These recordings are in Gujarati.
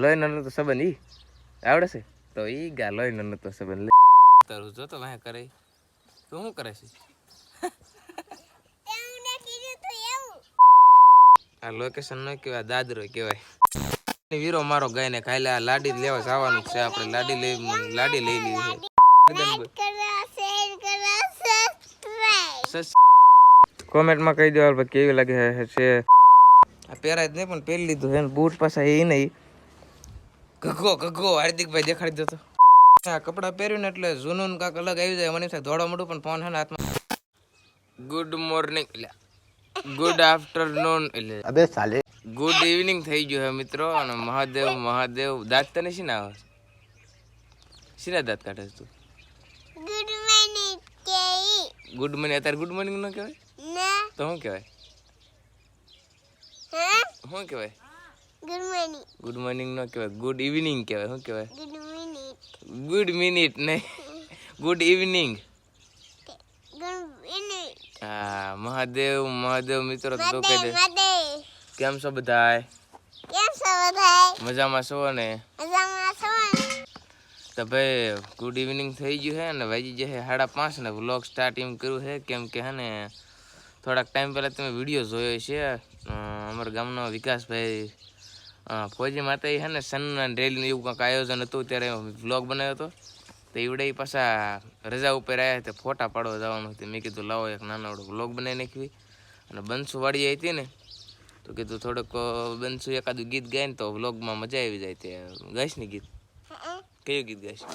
લોહી નનો તો સંબંધ ઈ આવડે છે? તો ઈ ગા લોહી નનો તો સંબંધ લે. તારું જો તો વાહ કરે તું શું કરે છે? આ લોકેશન ન કહેવાય દાદરો કહેવાય. વીરો મારો ગાયને ખાઈ આ લાડી જ લેવા જવાનું છે આપણે. લાડી લઈ લાડી લઈ લીધી છે. કોમેન્ટમાં કહી દેવા કેવી લાગે છે? આ પહેરાય જ નહીં પણ પહેરી લીધું છે બૂટ પાછા એ નહીં. ગગો ઘગો હાર્દિકભાઈ દેખાડી દો તો. આ કપડાં પહેર્યું ને એટલે જૂનું ને કાંક અલગ આવી જાય. મને ધોળો મોટું પણ ફોન હે ને હાથમાં. ગુડ મોર્નિંગ એટલે ગુડ આફ્ટરનૂન એટલે અબે સાલે. ગુડ ઇવનિંગ થઈ ગયું હે મિત્રો અને મહાદેવ મહાદેવ. દાંત તને શી ના આવે? શીના દાંત કાઢે તું? ગુડ મોર્નિંગ અત્યારે ગુડ મોર્નિંગ ન કહેવાય? તો શું કહેવાય? શું કહેવાય? ગુડ મોર્નિંગ નો કહેવાય. ગુડ ઇવનિંગ કહેવાય. શું કહેવાય? ગુડ મિનિટ નહીં ગુડ ઇવનિંગ હા મહાદેવ મહાદેવ મિત્રો તો કહી દે. કેમ છો બધાય? મજામાં છો ને? તો ભાઈ ગુડ ઇવનિંગ થઈ ગયું છે ને? ભાઈ જે છે સાડા પાંચ ને વ્લોગ સ્ટાર્ટ એમ કર્યું છે કેમ કે હે ને થોડાક ટાઈમ પહેલાં તમે વીડિયો જોયો છે અમારા ગામનો વિકાસભાઈ ફૌજી માતા છે ને સન્માન રેલીનું એવું કંઈક આયોજન હતું ત્યારે વ્લોગ બનાવ્યો હતો. તો એવડે પાછા રજા ઉપર આવ્યા તે ફોટા પાડવા જવાનું હતું. મેં કીધું લાવો એક નાનોડો વ્લોગ બનાવી નાખવી. અને બંસુ વાળી હતી ને તો કીધું થોડુંક બંસુ એકાદું ગીત ગાય ને તો વ્લોગમાં મજા આવી જાય તે. ગાઈશ ને ગીત? કયું ગીત ગાઈશ?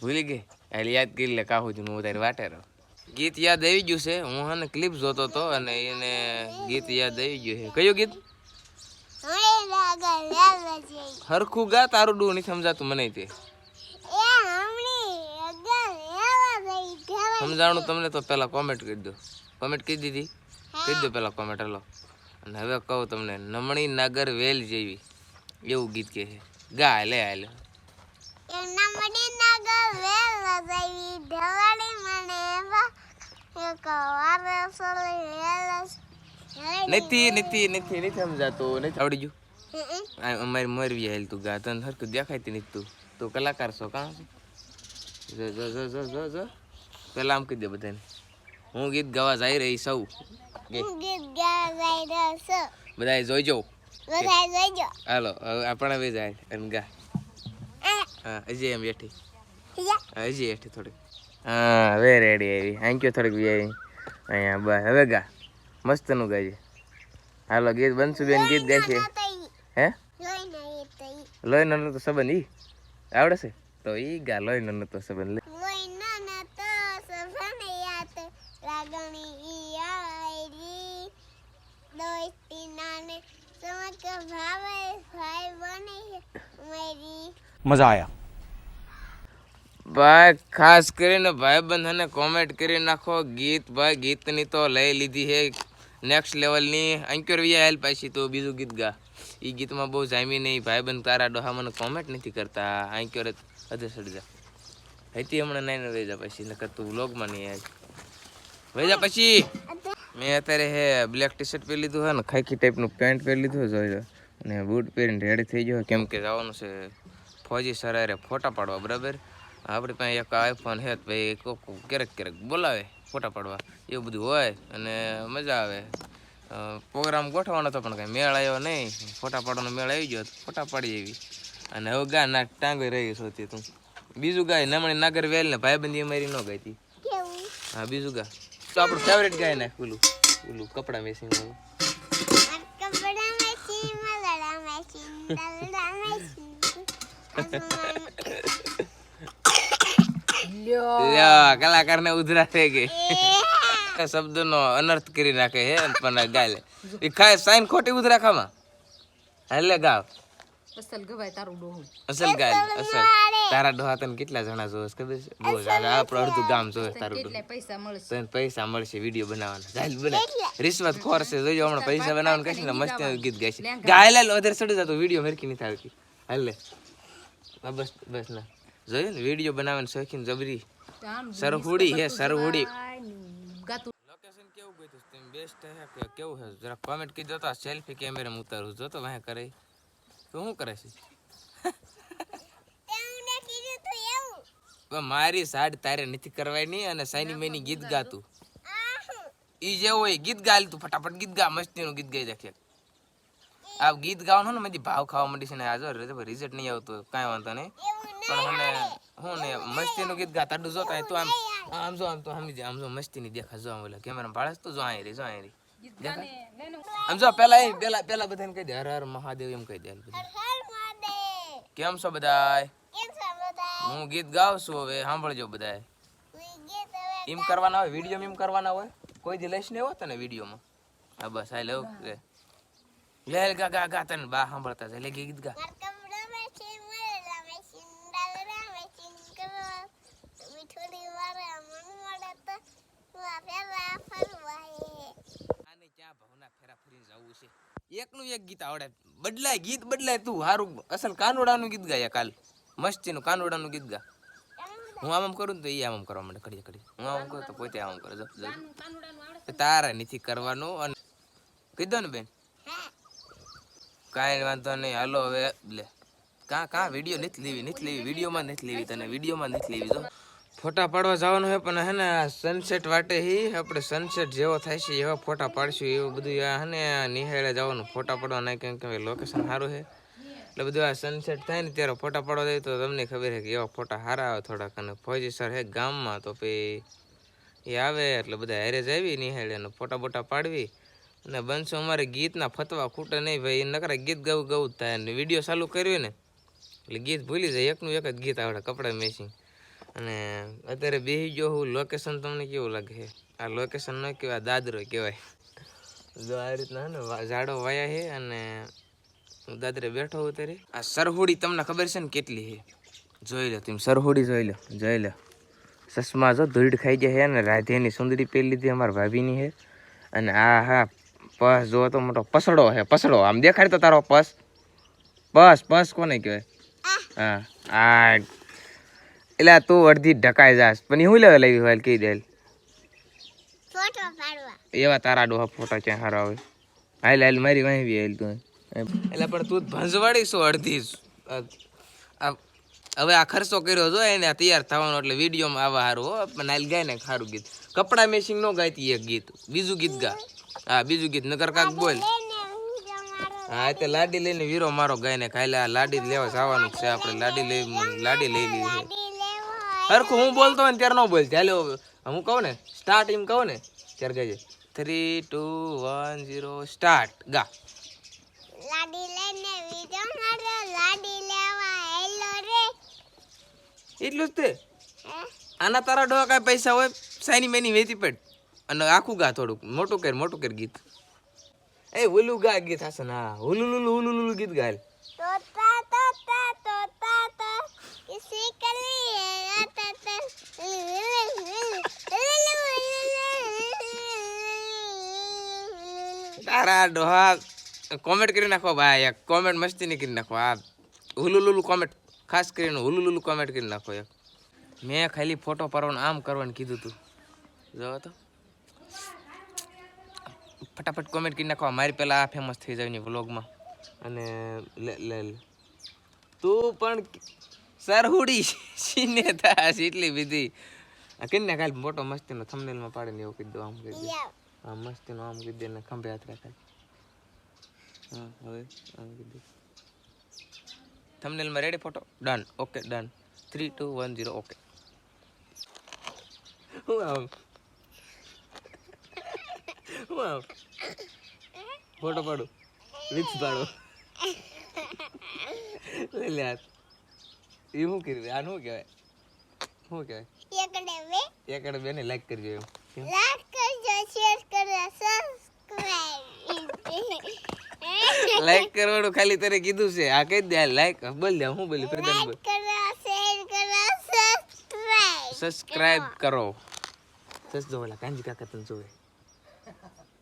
ભૂલી ગઈ. એટલે યાદ કરી લે કાહું હું તારી વાટે રહું ગીત યાદ આવી ગયું છે. હું હને ક્લિપ જોતો હતો અને એને ગીત યાદ આવી ગયું છે. કયું ગીત? હરખું ગા તારું ડું નહીં સમજાતું મને તે. સમજાણું તમને તો પહેલાં કોમેન્ટ કરી દો. કોમેન્ટ કરી દીધી? કરી દો પહેલા કોમેન્ટ હલો. અને હવે કહું તમને નમણી નાગર વેલ જેવી. એવું ગીત કે છે. ગા લે હાલે. નથી નથી નથી નથી સમજાતું નથી. આવડી ગયું. આ અમારી મરવી હેલ તું ગા. તને હરખું દેખાતી નથી તું. તું કલાકાર છો કાં જો જો જો જો જો જો. પેલા આમ કહી દે બધાને. હું ગીત ગાવા જઈ રહી સૌ. બધા જોઈજો. હાલો હવે આપણે બે જાય. અને ગા. હા હજી એમ બેઠી. હજી બેઠી થોડીક. હા હવે રેડી આવી. કયો થોડીક બી આવી અહીંયા બસ. હવે ગા. મસ્તનું ગાજે. હાલો ગીત બનશું બેન ગીત ગાશે હે? લોહી નાનો તો સંબંધ ઈ? આવડે છે તો ઈ ગા લોહી નાનો તો સંબંધ લે. મજા આયા. ભાઈ, ખાસ કરીને ભાઈબંધ અને કોમેન્ટ કરી નાખો. ગીત, ભાઈ, ગીતની તો લઈ લીધી છે નેક્સ્ટ લેવલની અંકુર વિયા હેલ્પ આવી તો બીજું ગીત ગા. એ ગીતમાં બહુ જામી નહીં. ભાઈબંધ તારા ડોહા મને કોમેન્ટ નથી કરતા. અંક્યોર અધે સડજા હતી હમણાં નહીં વહી જા પછી. નકર તું વ્લોગમાં નહીં આજ વહી પછી. મેં અત્યારે હે બ્લેક ટી શર્ટ પહેરી લીધું હે ને, ખાખી ટાઈપનું પેન્ટ પહેરી લીધું જોઈ અને બૂટ પહેરીને રેડી થઈ ગયો કેમ કે જવાનું છે ફોજી સરારે ફોટા પાડવા, બરાબર? આપણી પાસે એક આઈફોન હે તો ભાઈ કોક ક્યારેક ક્યારેક બોલાવે ફોટા પાડવા. એવું બધું હોય અને મજા આવે. પ્રોગ્રામ ગોઠવવાનો હતો પણ કાંઈ મેળ આવ્યો નહીં. ફોટા પાડવાનો મેળ આવી ગયો ફોટા પાડી એવી. અને હવે ગા ના ટાંગી રહી સોતી તું. બીજું ગાય નમણી નાગર વેલ ને ભાઈબંધી અમારી ન ગઈ હતી. હા બીજું ગા. તો આપણું ફેવરેટ ગાય નાખ પેલું પેલું કપડાં મેસિંગ વાળું લ્યો. કલાકાર ને ઉધરા થઈ ગઈ. શબ્દ નો અનર્થ કરી નાખે હે પણ ગાલે. એ ખાય સાઈન ખોટી ઉધરા ખામાં? હાલે ગાવ. અસલ ગવાય તારું ડોહું. અસલ ગાય અસલ. તારા ડોહા તને કેટલા જણા જોવે ખબર છે? બહુ આપણું અડધું ગામ જોવે તારું ડોહું કેટલા પૈસા મળશે? તને પૈસા મળશે વીડિયો બનાવવાના. ચાલ બને. રિશ્વત ખોર છે જોજો હમણાં પૈસા બનાવવાનું કહીશ ને મસ્ત ગીત ગાઈશ ગાય લે વધારે ચડી જતો વીડિયો ફરકી નહીં થતી હાલે. બસ બસ ના. જોયું ને? વીડિયો બનાવવાનો શોખીન જબરી. સરહુડી હે સરહુડી. ગાતું. લોકેશન કેવું ગયું તો? તમે બેસ્ટ હે કે કેવું હે? જરા કોમેન્ટ કીધો તો સેલ્ફી કેમેરા ઉતારું. જો તો વાહે કરે. તો શું કરે છે? પણ મારી સાડ તારે નથી કરવાની અને સાઈની મેની ગીત ગાતું. ઈ જે હોય ગીત ગાલ તું. ફટાફટ ગીત ગા મસ્તીનું ગીત ગાઈ રાખે આ ગીત ગાવાનું ને મધી ભાવ ખાવા માંડી છે ને આજે જો રિઝલ્ટ નહીં આવતું કાંઈ વાંધો નહીં. પણ મને હું ને મસ્તીનું ગીત ગાતા તું જોતા હોય તું આમ આમ જો આમ તો સમજી જા આમ જો મસ્તીની દેખા જો આમ ઓલા કેમેરા ભાળસ તો જો અહીં રહી જો અહીં રહી આમ જો પેલા એ પેલા પેલા બધાને કહી દે હર હર મહાદેવ એમ કહી દે હાલ બધા. કેમ છો બધાય હું ગીત ગાઉં છું હવે સાંભળજો બધાય એમ કરવાના હોય વીડિયો એમ કરવાના હોય કોઈ દી લઈશ નહીં હોત ને વિડીયોમાં હા બસ આ લેવું લે લે લે, ગા ગા ગા તને બા સાંભળતા જાય લે ગીત ગા આને ક્યાં ભાવના ફેરા ફરીને જવું છે એકનું એક ગીત આવડે. બદલાય ગીત, બદલાય તું, હારું. અસલ કાનોડાનું ગીત ગાય કાલ. મસ્તીનું કાનોડાનું ગીત ગા. હું આમ આમ કરું તો એ આમ કરવા માંડે. કડી કડી હું આમ કરું તો પોતે આમ કરો. તારે નથી કરવાનું અને કીધો ને બેન? કાંઈ વાંધો નહીં. હાલો હવે, લે. કાં કાં? વીડિયો નથી લેવી નથી લેવી. વિડીયોમાં નથી લેવી તને. વિડીયોમાં નથી લેવી, જો. ફોટા પાડવા જવાનું છે પણ હે ને સનસેટ વાટે હી, આપણે સનસેટ જેવો થાય છે, એવા ફોટા પાડશું, એવું બધું હે ને નિહાળે જવાનું. ફોટા પાડવા ના કેમ કે લોકેશન સારું છે એટલે બધું આ સનસેટ થાય ને ત્યારે ફોટા પાડવા જાય, તો તમને ખબર છે કે એવા ફોટા સારા આવે થોડાક. અને ફોજી સર હે ગામમાં, તો પછી એ આવે, એટલે બધા હેરેજ આવી નિહાળે અને ફોટા બોટા પાડવી. અને બનશું અમારે ગીતના ફતવા ખૂટે નહીં ભાઈ, એ નકરા ગીત ગાવું ગાવું જ થાય. અને વીડિયો ચાલુ કર્યું ને, એટલે ગીત ભૂલી જાય, એકનું એક જ ગીત આવડે, કપડા મેચિંગ અને અત્યારે બેસી ગયો હું. લોકેશન તમને કેવું લાગે? છે આ લોકેશન ન કહેવાય દાદરો કહેવાય. જો આ રીતના ને ઝાડો વાયા છે અને હું દાદરે બેઠો હું ત્યારે આ સરહોડી તમને ખબર છે ને કેટલી છે જોઈ લો તમે સરહોડી જોઈ લો જોઈ લો. ચશ્મા જો ધૂળ ખાઈ જાય છે અને રાધેની સુંદરી પહેરી લીધી અમારા ભાભીની છે અને આ હા પસ જો તો મોટો પસડો છે પસડો. આમ દેખાડ તો તારો પસ. પસ પસ કોને કહેવાય? હા આ એટલે તું અડધી ઢકાઈ જાસ પણ હું લેવા લેવી હોય કહી દે એવા તારા ડોહા ફોટા ક્યાં સારા આવે હાલ હાલ મારી વાંહી બી હાલ તું. એટલે પણ તું ભંજવાડી શું અડધી જ. આ- આ- હવે આ ખર્ચો કર્યો જો એને તૈયાર થવાનો એટલે વિડીયોમાં આવા સારું હો. પણ હાલ ગાય ને ખારું ગીત. કપડા મેસિંગ નો ગાયતી એક ગીત. બીજું ગીત ગા. હા બીજું ગીત. નગર કાક બોલ. હા તે લાડી લઈને વીરો મારો ગાય ને ખાઈ આ લાડી જ લેવા જવાનું છે આપણે લાડી લઈ લાડી લઈ લીધી હરખું હું બોલતો હોય ને ત્યારે ન બોલ ચાલો હું કહું ને સ્ટાર્ટ એમ કહું ને ત્યારે ગાજે three two one zero start ગા. લાડી લઈને વીડિયો મારો લાડી લેવા હેલો રે. એટલું જ તે? આના તારા ડોહા કાંઈ પૈસા હોય? સાઈની મેની વેચી પડ. અને આખું ગા થોડુંક. મોટું કર મોટું કર ગીત. એ ઓલું ગા ગીત હશે ના હુલુ લુલુ હુલુ લુલુ ગીત ગાય તોતા તોતા તો કિસી કલી હે તતા તારા ડોહા કોમેન્ટ કરી નાખો ભાઈ, એક કોમેન્ટ મસ્તી ની કરી નાખો, આ હુલુ લુલુ કોમેન્ટ ખાસ કરીને હુલુ લુલુ કોમેન્ટ કરી નાખો એક. મેં ખાલી ફોટો પાડવાનું આમ કરવાનું કીધું તું. જો તો. ફટાફટ કોમેન્ટ કરી નાખો. મારી પહેલાં આ ફેમસ થઈ જાય વ્લોગમાં અને લે લે લે. તું પણ સરહુડી સીને થાશ એટલી બીજી આ કરી નાખ ખાલી મોટો મસ્તીનો થંબનેલમાં પાડીને એવું કીધું આમ કહી દે યા આ મસ્તીનો આમ કીધી એને ને ખંભે હાથ રાખાય હા હવે આમ કીધું થમનેલમાં ready photo done okay done three two one zero okay હું આમ હું આમ ફોટો પાડું વિક્સ પાડો લઈ લે હાથ એ શું કર્યું આ શું કહેવાય શું કહેવાય એકડે બે એકડે બેને લાઈક કરજો એમ લાઈક કરજો શેર કરજો સબસ્ક્રાઇબ લાઈક કરવાનું ખાલી તને કીધું છે. આ કહી દે લાઈક બોલ દે હું બોલી પ્રધાન બોલ. કરો શેર કરો સબસ્ક્રાઇબ કરો. સસ જો ઓલા કાંજી કાકા તને જોવે.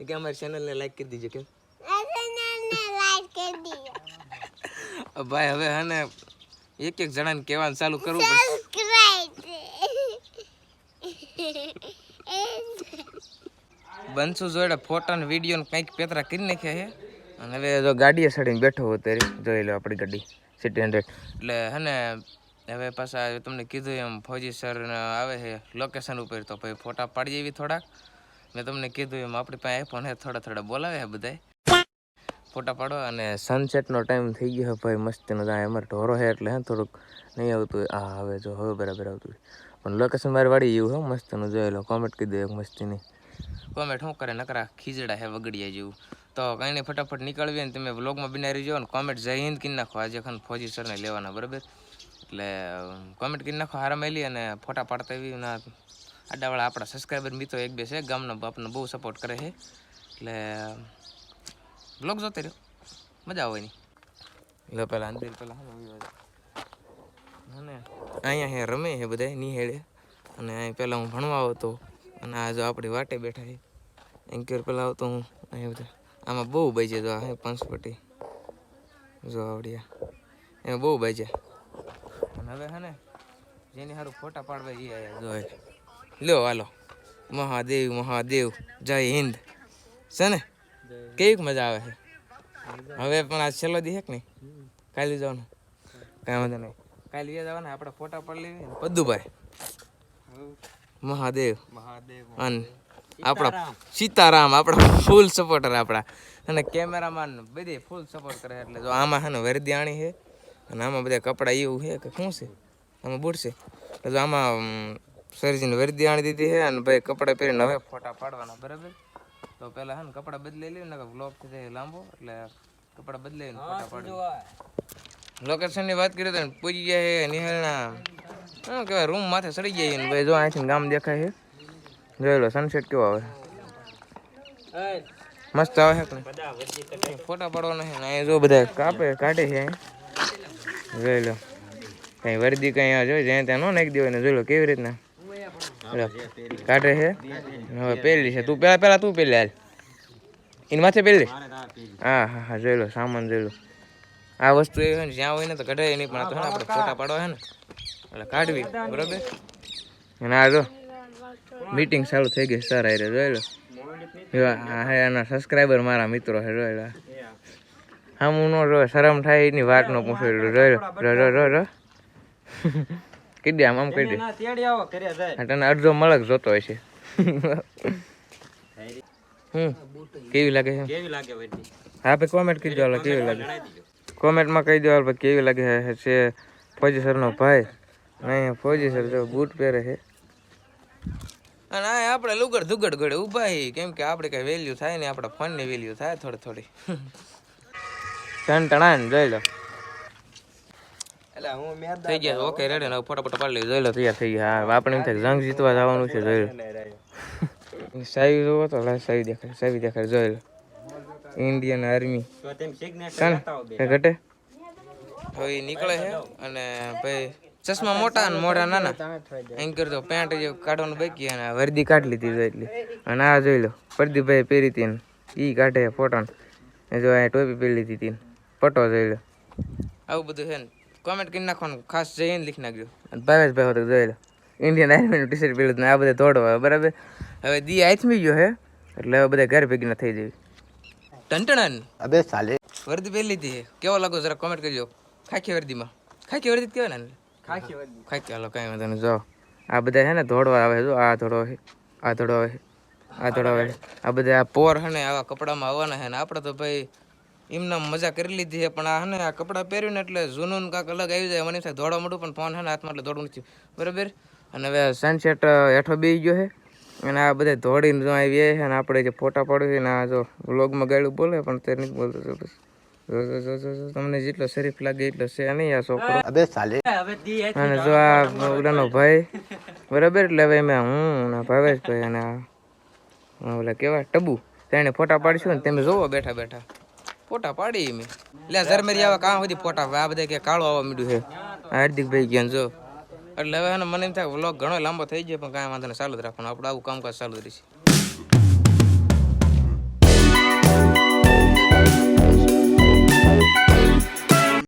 એ કે અમારી ચેનલને લાઈક કરી દીજો કેમ? અસનાને લાઈક કરી દીજો. અ ભાઈ હવે હને ને એક એક જણાને કહેવાનું ચાલુ કરવું પડશે. બનસુ જોડે ફોટો ને વીડિયો ને કંઈક પેતરા કરી નાખ્યા અને હવે જો ગાડીએ સડીને બેઠો હોય ત્યારે જોઈ લો આપણી ગાડી સિટી હંડ્રેડ એટલે હે ને, હવે પાછા તમને કીધું એમ, ફૌજી સર આવે છે લોકેશન ઉપર, તો ભાઈ ફોટા પાડી એવી થોડાક. મેં તમને કીધું એમ, આપણી પાસે આઈફોન હે થોડા થોડા બોલાવે છે બધાય. ફોટા પાડો અને સનસેટનો ટાઈમ થઈ ગયો ભાઈ, મસ્તીનો ત્યાં અમારે ઢોરો છે એટલે હે થોડુંક નહીં આવતું. હા હવે જો, હવે બરાબર આવતું. પણ લોકેશન મારે વાળી ગયું હો, મસ્તીનું જોઈ લો કોમેન્ટ કીધું એક મસ્તીની. કોમેન્ટ શું કરે, નકરા ખીજડા હે વગડિયા જેવું. તો કંઈ નહીં ફટાફટ નીકળવી તમે વ્લોગમાં બનાવી જાઓ અને કોમેન્ટ જય હિન્દ કરી નાખો. આજે ખાન ફોજી સરને લેવાના બરાબર? એટલે કોમેન્ટ કરી નાખો હારા મેલી અને ફોટા પાડતા એવી ના આડાવાળા આપણા સબસ્ક્રાઈબર મિત્રો એક બે છે ગામના બાપને બહુ સપોર્ટ કરે છે. એટલે બ્લોગ જોતે રહ્યો. મજા આવે એની. એટલે પેલા અંદર પેલા અને અહીંયા હે રમે હે બધા નિહેળે. અને અહીં પહેલાં હું ભણવા આવતો અને આ જો આપણી વાટે બેઠા છે. એન્કર પહેલાં આવતો હું અહીંયા બધા. આમાં બહુ બજે જો હે પંચપટી. જો આવડ્યા એમાં બહુ બજે. અને હવે હે ને જેની સારું ફોટા પાડવા જઈએ આવ્યા જો લ્યો હાલો. મહાદેવ મહાદેવ. જય હિન્દ. છે ને? કેવી મજા આવે છે હવે પણ આ છેલ્લો દી છે કે નહીં? કાલે જવાનું. કાંઈ વાંધો નહીં. કાલે એ જવાના આપણે ફોટા પડી લઈએ ને. મહાદેવ. મહાદેવ અને આપણા સીતારામ. આપણા ફૂલ સપોર્ટર આપણા. અને કેમેરામાન બધી ફૂલ સપોર્ટ કરે એટલે જો આમાં છે ને વર્દી આણી છે અને આમાં બધા કપડાં એવું છે કે શું છે? આમાં બૂટ છે. એટલે જો આમાં સરજીને વર્દી આણી દીધી છે અને ભાઈ કપડાં પહેરીને હવે ફોટા પાડવાના બરાબર? તો પહેલાં હે ને કપડાં બદલાઈ લેવું ને બ્લોગ થઈ જાય લાંબો એટલે કપડાં બદલાઈને ફોટા પાડી લોકેશનની વાત કરીએ તો પૂજી ગયા છે નિહાળના. શું કહેવાય રૂમ માથે સડી ગયા ને ભાઈ જો અહીંથી ગામ દેખાય છે. જોઈ લો સનસેટ કેવો આવે? મસ્ત આવે છે કે નહીં? ફોટા પાડવાના છે ને અહીંયા જો બધા કાપે કાઢે છે અહીં. જોઈ લો. કઈ વર્દી કઈ આ જોઈ જ્યાં ત્યાં ન નાખી દેવાય ને જોઈ લો કેવી રીતના. લો, કાઢે છે. હવે પહેલી છે. તું પેલા પેલા તું પહેલી હાલ. એની માથે પહેલી હા હા હા જોઈ લો સામાન જોઈ લો. આ વસ્તુ એવી હોય ને જ્યાં હોય ને તો કઢાય નહીં પણ આ તો હે ને આપણે ફોટા પાડવા છે ને. એટલે કાઢવી બરોબર? અને આ જો મીટિંગ ચાલુ થઈ ગઈ સર આરે જોઈ લો જો એના સબસ્ક્રાઈબર મારા મિત્રો છે જોઈ લો આમ હું નો જો શરમ થાય એની વાત નો પૂછો જોઈ લો રો રો રો રો કહી દે આમ આમ કહી દે. તને અડધો મળક જોતો હોય છે. હમ કેવી લાગે છે? કેવી લાગે હા ભાઈ કોમેન્ટ કરી દો કેવી લાગે? કોમેન્ટમાં કહી દો ભાઈ કેવી લાગે છે? ફોજી ફૌજી સરનો ભાઈ. નહીં ફોજી સર જો બૂટ પહેરે છે. અને આ આપણે લુગડ ધુગડ ગળે ઊભા છીએ કેમ કે આપણે કઈ વેલ્યુ થાય ને આપણા ફોનની વેલ્યુ થાય થોડી થોડી. ટણ ટણાન જોઈ લો. એટલે હું મેં થઈ ગયા ઓકે રેડી ને ફોટો ફોટો પાડી લઈ જોઈ લો તૈયાર થઈ ગયા. હા આપણે એમ થાય જંગ જીતવા જવાનું છે જોઈ લો. જોવો તો લાય સાવી દેખાય સાવી દેખાય જોઈ લો. ઇન્ડિયન આર્મી ઘટે? હવે નીકળે છે અને ભાઈ ચશ્મા મોટા અને મોઢા નાના. એમ કરતો પેન્ટ જે કાઢવાનું બાકી અને આ વર્દી કાઢી લીધી એટલી. અને આ જોઈ લો પ્રદીપભાઈ પહેરી હતી ને ઈ કાઢે ફોટો ને જો આ ટોપી પહેરી લીધી હતી પટો જોઈ લો. આવું બધું છે ને કોમેન્ટ કરી નાખવાનું ખાસ જઈને લખી નાખજો. અને ભાવેશભાઈ હોતો જોઈ લો. ઇન્ડિયન આર્મીનું ટી શર્ટ પહેર્યું હતું આ બધા તોડવા બરાબર? હવે દી આથમી ગયો હે. એટલે હવે બધા ઘર ભેગી ના થઈ જવી. ટંટણન અબે સાલે. વર્દી પહેરી લીધી છે. કેવો લાગો જરા કોમેન્ટ કરજો. ખાખી વર્દીમાં. ખાખી વર્દી કેવાય ને ખાખી હાલો કાંઈ વાંધો નહીં, જો. આ બધા છે ને ધોળવા આવે જો. આ ધોળો છે, આ ધોળો છે, આ ધોળો છે. આ બધા આ પોર છે ને આવા કપડામાં આવવાના છે ને આપણે તો ભાઈ એમને મજા કરી લીધી છે, પણ આ ને આ કપડાં પહેર્યું ને એટલે જૂનું કાંક અલગ આવી જાય. મને દોડવા મળું પણ ફોન છે ને હાથમાં એટલે દોડવું નથી બરાબર? અને હવે સનસેટ હેઠો બેસી ગયો છે. અને આ બધા ધોળીને જો આવી છે અને આપણે જે ફોટા પાડ્યું છે ને આ જો વ્લોગમાં ગાડું બોલે, પણ તે નથી બોલતો તમને જેટલો શરીફ લાગે એટલો છે. નહીં આ છોકરો. અબે સાલે અને જો આ ઓલાનો ભાઈ બરાબર? એટલે હવે મેં હું ના ભાવેશભાઈ અને ઓલા કેવા? ટબુ. તેને ફોટા પાડીશું ને તમે જોવો બેઠા બેઠા. ફોટા પાડી મેં એટલે ઝરમેરી આવા કાં સુધી ફોટા? આ બધા કે કાળો આવવા મીડું છે. આ હાર્દિકભાઈ ગયા ને જો. એટલે હવે મને એમ થાય વ્લોગ ઘણો લાંબો થઈ ગયો પણ કાંઈ વાંધો નહીં. ચાલુ જ રાખવાનું. આપણે આવું કામકાજ ચાલુ જ રહેશે.